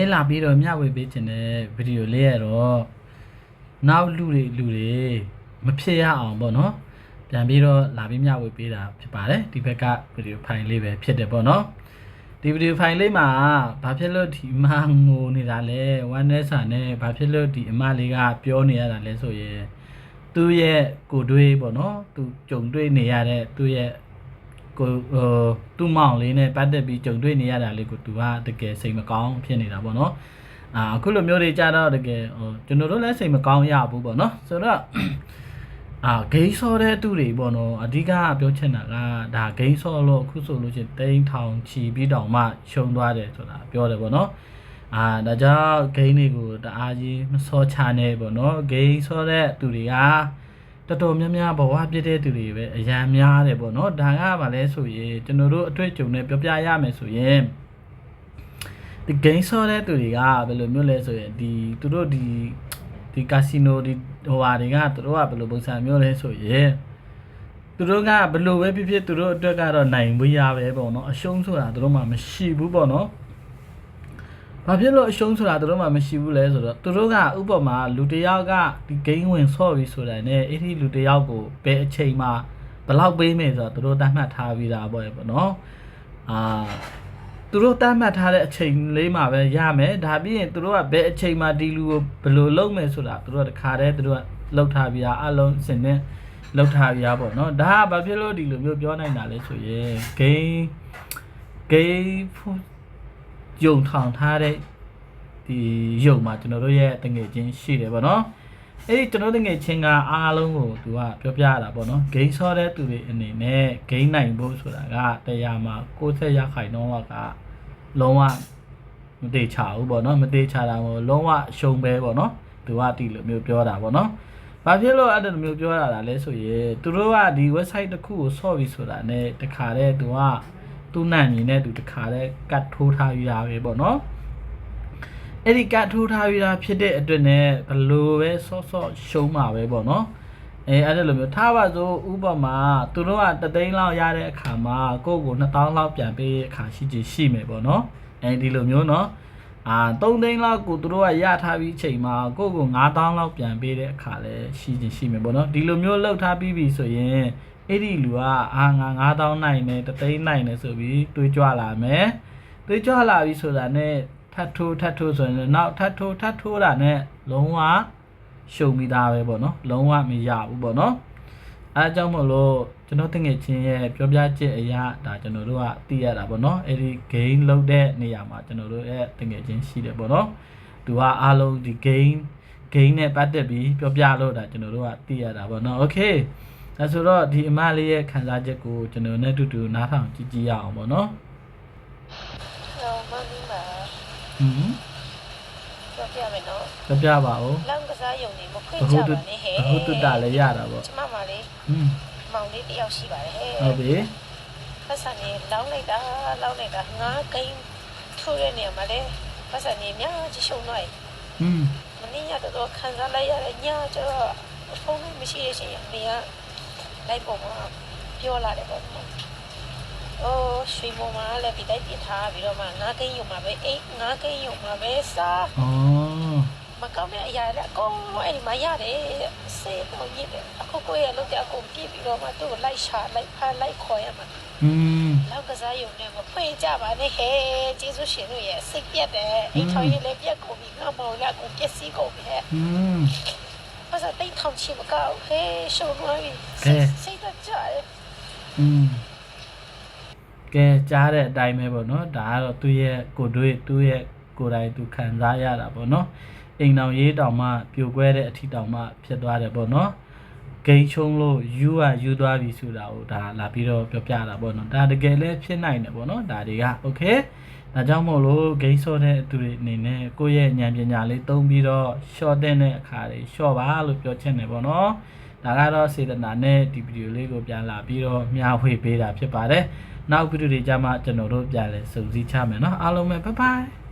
အဲလာပြီးတော့မျှဝေပေးခြင်းတဲ့ဗီဒီယိုလေးရတော့နောက်လူတွေလူတွေမဖြစ်ရအောင်ပေါ့နော်ပြန်ပြီးတော့လာပြီးမျှဝေပေးတာဖြစ်ပါတယ်ဒီဘက်ကဗီဒီယိုဖိုင်လေးပဲဖြစ်တယ်ပေါ့နော်ဒီဗီဒီယိုဖိုင်လေးမှာဘာဖြစ်လို့ဒီမငိုနေတာလဲဝမ်းနဲစာနဲ့ဘာဖြစ်လို့ဒီအမလေးကပြောနေရတာလဲဆိုရင်သူ့ရဲ့ကိုယ်တွေးပေါ့နော်သူကြုံတွေ့နေရတဲ့သူ့ရဲ့ ကိုဟိုသူ့မောင်လေးနဲ့ပတ်သက်ပြီးကြုံတွေ့နေရတာလေးကိုသူကတကယ်စိတ်မကောင်းဖြစ်နေတာပေါ့နော်အာအခုလိုမျိုးတွေကြတော့တကယ်ဟိုကျွန်တော်တို့လည်းစိတ်မကောင်းရဘူးပေါ့နော်ဆိုတော့အာဂိမ်းဆောတဲ့သူတွေပေါ့နော်အဓိကပြောချင်တာကဒါဂိမ်းဆောလို့အခုဆိုလို့ရှိရင်တိန်းထောင်ချီပြီးတောင်မှရှုံသွားတယ်ဆိုတာပြောတယ်ပေါ့နော်အာဒါကြောင့်ဂိမ်းတွေကိုတအားကြီးမစောချနဲ့ပေါ့နော်ဂိမ်းဆောတဲ့သူတွေက တော်တော်များများဘဝပြည့်တဲ့သူတွေပဲအရန်များတယ်ပေါ့နော်ဒါကဘာလဲဆိုရင်ကျွန်တော်တို့အတွေ့အကြုံနဲ့ပြောပြရမယ်ဆိုရင်ဒီ game ဆောတဲ့သူတွေကဘယ်လိုမျိုးလဲဆိုရင်ဒီသူတို့ဒီဒီကာစီနိုဒီဟိုဟာတွေကသူတို့ကဘယ်လိုပုံစံမျိုးလဲဆိုရင်သူတို့ကဘယ်လိုပဲဖြစ်ဖြစ်သူတို့အတွက်ကတော့နိုင်ဝေးရပဲပေါ့နော်အရှုံးဆိုတာသူတို့မှမရှိဘူးပေါ့နော် ဘာဖြစ်လို့အရှုံးဆိုတာသူတို့မှမရှိဘူးလဲဆိုတော့သူတို့ကဥပမာလူတစ်ယောက်ကဒီ game ဝင်ဆော့ပြီးဆိုတာနဲ့အဲ့ဒီလူတစ်ယောက်ကိုဘယ်အချိန်မှာဘယ်လောက်ပေးမယ်ဆိုတော့သူတို့တတ်မှတ်ထားပြီးတာပေါ့ပေါ့နော်အာသူတို့တတ်မှတ်ထားတဲ့အချိန်လေးမှာပဲရမယ်ဒါပြီးရင်သူတို့ကဘယ်အချိန်မှာဒီလူကိုဘယ်လိုလုပ်မယ်ဆိုတာသူတို့ကတခါတည်းသူတို့ကလောက်ထားပြီးတာအလုံးစင်နဲ့လောက်ထားပြီးတာပေါ့နော်ဒါကဘာဖြစ်လို့ဒီလိုမျိုးပြောနိုင်တာလဲဆိုရင် game game ယုံထောင်ထားတဲ့ဒီယုံမှာကျွန်တော်တို့ရဲ့တငယ်ချင်းရှိတယ်ပေါ့နော်အဲ့ဒီကျွန်တော်တငယ်ချင်းကအားလုံးကိုသူကပြောပြရတာပေါ့နော်ဂိမ်းဆောတဲ့သူတွေအနေနဲ့ဂိမ်းနိုင်ဖို့ဆိုတာကတရားမှာ60ရာခိုင်နှုန်းလောက်ကလုံးဝမတေချာဘူးပေါ့နော်မတေချာတာမို့လုံးဝရှုံးပဲပေါ့နော်သူကဒီလိုမျိုးပြောတာပေါ့နော်ဘာဖြစ်လို့အဲ့လိုမျိုးပြောရတာလဲဆိုရင်သူတို့ကဒီ website တစ်ခုကိုဆော့ပြီးဆိုတာ ਨੇ တခါတည်းသူက သူ့နိုင်မြင်နဲ့သူတခါတည်းကတ်ထိုးထားယူရပဲပေါ့နော်အဲ့ဒီကတ်ထိုးထားယူတာဖြစ်တဲ့အတွက်နဲ့ဘလို့ပဲဆော့ဆော့ရှုံးမှာပဲပေါ့နော်အဲအဲ့ဒါလိုမျိုးထားပါစို့ဥပမာသူတို့ကတသိန်းလောက်ရတဲ့အခါမှာကိုယ့်ကို2000လောက်ပြန်ပေးတဲ့အခါရှိချင်ရှိမယ်ပေါ့နော်အဲဒီလိုမျိုးနော် အာ3သိန်းလောက်ကိုသူတို့ကရထားပြီးချိန်မှာကိုယ့်ကို9000လောက်ပြန်ပေးတဲ့အခါလည်းရှိချင်ရှိမယ်ပေါ့နော်ဒီလိုမျိုးလောက်ထားပြီးပြီဆိုရင်အဲ့ဒီလူကအာငါ9000နိုင်တယ်တသိန်းနိုင်တယ်ဆိုပြီးတွေးကြွလာမယ်တွေးကြွလာပြီဆိုတာနဲ့ထပ်ထိုးထပ်ထိုးဆိုရင်လည်းနောက်ထပ်ထိုးထပ်ထိုးတာနဲ့လုံးဝရှုံပြီးသားပဲပေါ့နော်လုံးဝမရဘူးပေါ့နော်အဲအကြောင်းမို့လို့ ကျွန်တော်တငယ်ချင်းရဲ့ပြောပြချက်အရာဒါကျွန်တော်တို့ကသိရတာပေါ့နော်အဲ့ဒီ game လောက်တဲ့နေရာမှာကျွန်တော်တို့ရဲ့တငယ်ချင်းရှိတယ်ပေါ့နော်သူကအားလုံးဒီ game game နဲ့ပတ်သက်ပြီးပြောပြလို့ဒါကျွန်တော်တို့ကသိရတာပေါ့နော် okay အဲဆိုတော့ဒီအမလေးရဲ့ခံစားချက်ကိုကျွန်တော်နဲ့အတူတူနားထောင်ကြည့်ကြည့်ရအောင်ပေါ့နော်ဟောမမီမာဟွန်းပြောပြမယ်နော်ပြောပြပါဦးလောက်ကစားယုံနေမခွင့်အကြဟုပါတုနဲ့ဟဲ့အဟုတုတလည်းရတာပေါ့ကျမမလေးဟွန်း မောင်လေးတယောက်ရှိပါတယ်ဟဲ့ဟုတ်ပြီပတ်စံနေလောင်းလိုက်တာလောင်းလိုက်တာငါကိန်းထိုးတဲ့နေရာမှာလေပတ်စံနေများကြီးရှုံတော့ဟွန်းမင်းညတော့တော့ခံစားလိုက်ရတဲ့ညကျတော့ဖုန်းလေးမရှိတဲ့ချိန်နေရလိုက်ပုံမှာပြောလာတယ်ပေါ့နော်အိုးရွှေမုံမှာလည်းဒီတိုက်ပြထားပြီးတော့မှငါကိန်းယုံမှာပဲအိတ်ငါကိန်းယုံမှာပဲစားအော် မကောင်းတဲ့အရာတွေအကုန်လုံးအဲ့ဒီမှာရတယ်စေတော့ရစ်တယ်အခုကိုရလို့တဲ့အကုန်ပြည့်ပြီးတော့မှသူ့ကိုလိုက်ရှာလိုက်ဖမ်းလိုက်ခေါ်ရမှာဟွန်းလောက်ကစားရုံနဲ့မဖွင့်ကြပါနဲ့ဟဲ့ကျေးဇူးရှင်တို့ရဲ့စိတ်ပြတ်တယ်အိမ်ထောင်ရလည်းပြတ်ကုန်ပြီငါမောင်လည်းအကုန်ပျက်စီးကုန်ပြီဟဲ့ဟွန်းဘာသာတိတ်ထောင်ချင်မကောက်ဟဲ့ရှုံသွားပြီကဲစိတ်တော့ကြားတယ်ဟွန်းကဲကြားတဲ့အတိုင်းပဲပေါ့နော်ဒါကတော့သူ့ရဲ့ကိုယ်တွေးသူ့ရဲ့ ကိုယ်တိုင်သူခံစားရတာပေါ့နော်အိမ်တော်ရေးတောင်မှပြိုကွဲတဲ့အထီတောင်မှဖြစ်သွားတယ်ပေါ့နော်ဂိမ်းချုံလို့ယူอ่ะယူသွားပြီဆိုတာကိုဒါလာပြီးတော့ပြောပြတာပေါ့နော်ဒါတကယ်လည်းဖြစ်နိုင်တယ်ပေါ့နော်ဒါတွေကโอเคဒါကြောင့်မို့လို့ဂိမ်းဆော့တဲ့သူတွေအနေနဲ့ကိုယ့်ရဲ့ဉာဏ်ပညာလေးသုံးပြီးတော့ short တဲ့အခါတွေ short ပါလို့ပြောချင်တယ်ပေါ့နော်ဒါကတော့စေတနာနဲ့ဒီဗီဒီယိုလေးကိုပြန်လာပြီးတော့မျှဝေပေးတာဖြစ်ပါတယ်နောက်ဗီဒီယိုတွေကြမှာကျွန်တော်တို့ပြန်လဲစုံစည်းချမယ်နော်အားလုံးပဲ bye bye